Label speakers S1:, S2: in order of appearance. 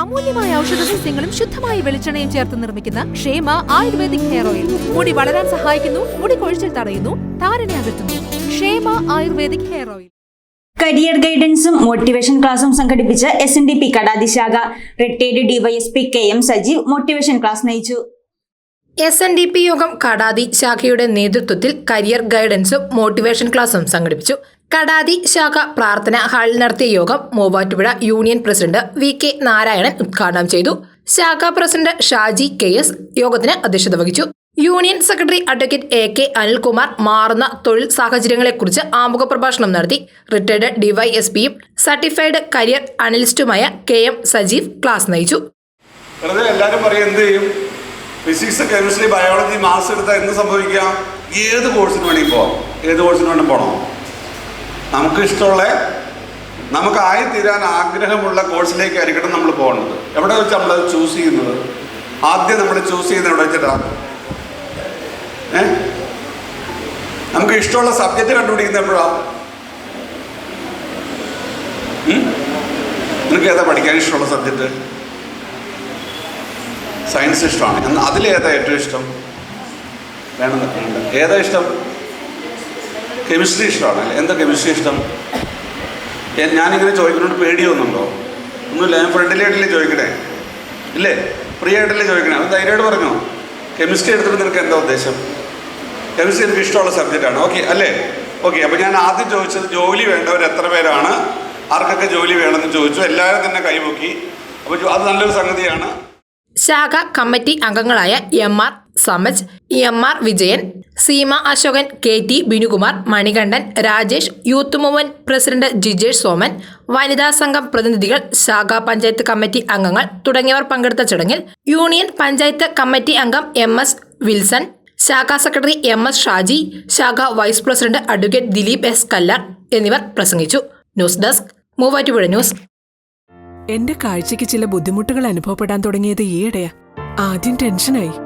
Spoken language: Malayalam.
S1: അമൂല്യമായ ഔഷധ സസ്യങ്ങളും ശുദ്ധമായ വെളിച്ചെണ്ണയും ചേർത്ത് നിർമ്മിക്കുന്ന ക്ഷേമ ആയുർവേദിക് ഹെയർ ഓയിൽ. മുടി വളരാൻ സഹായിക്കുന്നു മുടി കൊഴിച്ചിൽ തടയുന്നു താരനെ അകറ്റുന്നു. Kshema ayurvedic hair oil.
S2: Career ഗൈഡൻസും motivation ക്ലാസും സംഘടിപ്പിച്ച് S N D P കടാതിശാഖ retired DYSP K M Sajeev motivation class നയിച്ചു.
S3: എസ് എൻ ഡി പി യോഗം കടാതി ശാഖയുടെ നേതൃത്വത്തിൽ കരിയർ ഗൈഡൻസും മോട്ടിവേഷൻ ക്ലാസും സംഘടിപ്പിച്ചു. കടാതി ശാഖ പ്രാർത്ഥന ഹാളിൽ നടത്തിയ യോഗം Muvattupuzha union president V K Narayanan ഉദ്ഘാടനം ചെയ്തു. ശാഖ പ്രസിഡന്റ് ഷാജി കെ എസ് യോഗത്തിന് അധ്യക്ഷത വഹിച്ചു. Union secretary advocate A K Anilkumar മാറുന്ന തൊഴിൽ സാഹചര്യങ്ങളെക്കുറിച്ച് ആമുഖ പ്രഭാഷണം നടത്തി. റിട്ടയർഡ് ഡിവൈഎസ്പിയും സർട്ടിഫൈഡ് കരിയർ അനലിസ്റ്റുമായ കെ എം സജീവ് ക്ലാസ് നയിച്ചു.
S4: എല്ലാവരും പറയും എന്ത് ചെയ്യും? ഫിസിക്സ് കെമിസ്ട്രി ബയോളജി മാത്സ് എടുത്താൽ എന്ത് സംഭവിക്കാം? ഏത് കോഴ്സിന് വേണമെങ്കിൽ ഏത് കോഴ്സിന് വേണമെങ്കിൽ പോകണം നമുക്ക് ഇഷ്ടമുള്ള നമുക്ക് ആയിത്തീരാൻ ആഗ്രഹമുള്ള കോഴ്സിലേക്കായിരിക്കണം നമ്മൾ പോകുന്നത് എവിടെ വെച്ച് നമ്മൾ ചൂസ് ചെയ്യുന്നത്? ആദ്യം നമ്മൾ ചൂസ് ചെയ്യുന്നത് എവിടെ വെച്ചിട്ടാണ് ഏ? നമുക്ക് ഇഷ്ടമുള്ള സബ്ജക്റ്റ് കണ്ടുപിടിക്കുന്നത് എപ്പോഴാണ് നിനക്ക് ഏതാ പഠിക്കാൻ ഇഷ്ടമുള്ള സബ്ജക്റ്റ് സയൻസ് ഇഷ്ടമാണ്. അതിലേതാ ഏറ്റവും ഇഷ്ടം? വേണമെന്നൊക്കെ ഏതാ ഇഷ്ടം? കെമിസ്ട്രി ഇഷ്ടമാണ് എന്താ കെമിസ്ട്രി ഇഷ്ടം? ഞാനിങ്ങനെ ചോദിക്കുന്നതുകൊണ്ട് പേടിയൊന്നുണ്ടോ? ഒന്നുമില്ല ഞാൻ ഫ്രണ്ടിലായിട്ടല്ലേ ചോദിക്കണേ? ഇല്ലേ? ഫ്രീ ആയിട്ടല്ലേ ചോദിക്കണേ? അത് ധൈര്യമായിട്ട് പറഞ്ഞോ. കെമിസ്ട്രി എടുത്തിട്ട് നിനക്ക് എന്താ ഉദ്ദേശം? കെമിസ്ട്രി എനിക്ക് ഇഷ്ടമുള്ള സബ്ജക്റ്റാണ് ഓക്കെ അല്ലേ? ഓക്കെ അപ്പോൾ ഞാൻ ആദ്യം ചോദിച്ചത് ജോലി വേണ്ടവർ എത്ര പേരാണ്? ആർക്കൊക്കെ ജോലി വേണമെന്ന് ചോദിച്ചു. എല്ലാവരും തന്നെ കൈപൊക്കി അപ്പോൾ അത് നല്ലൊരു സംഗതിയാണ്.
S3: ശാഖ കമ്മിറ്റി അംഗങ്ങളായ M R Samaj M R Vijayan Seema Ashokan K T Binukumar Manikandan Rajesh youth movement president Jijesh Soman വനിതാ സംഘം പ്രതിനിധികൾ ശാഖാ പഞ്ചായത്ത് കമ്മിറ്റി അംഗങ്ങൾ തുടങ്ങിയവർ പങ്കെടുത്ത ചടങ്ങിൽ യൂണിയൻ പഞ്ചായത്ത് കമ്മിറ്റി അംഗം എം എസ് വിൽസൺ ശാഖാ സെക്രട്ടറി എം എസ് ഷാജി ശാഖ vice president advocate Dileep S Kallar എന്നിവർ പ്രസംഗിച്ചു. News desk Muvattupuzha news.
S5: എന്റെ കാഴ്ചയ്ക്ക് ചില ബുദ്ധിമുട്ടുകൾ അനുഭവപ്പെടാൻ തുടങ്ങിയത് ഈയിടെയാ. ആദ്യം ടെൻഷനായി.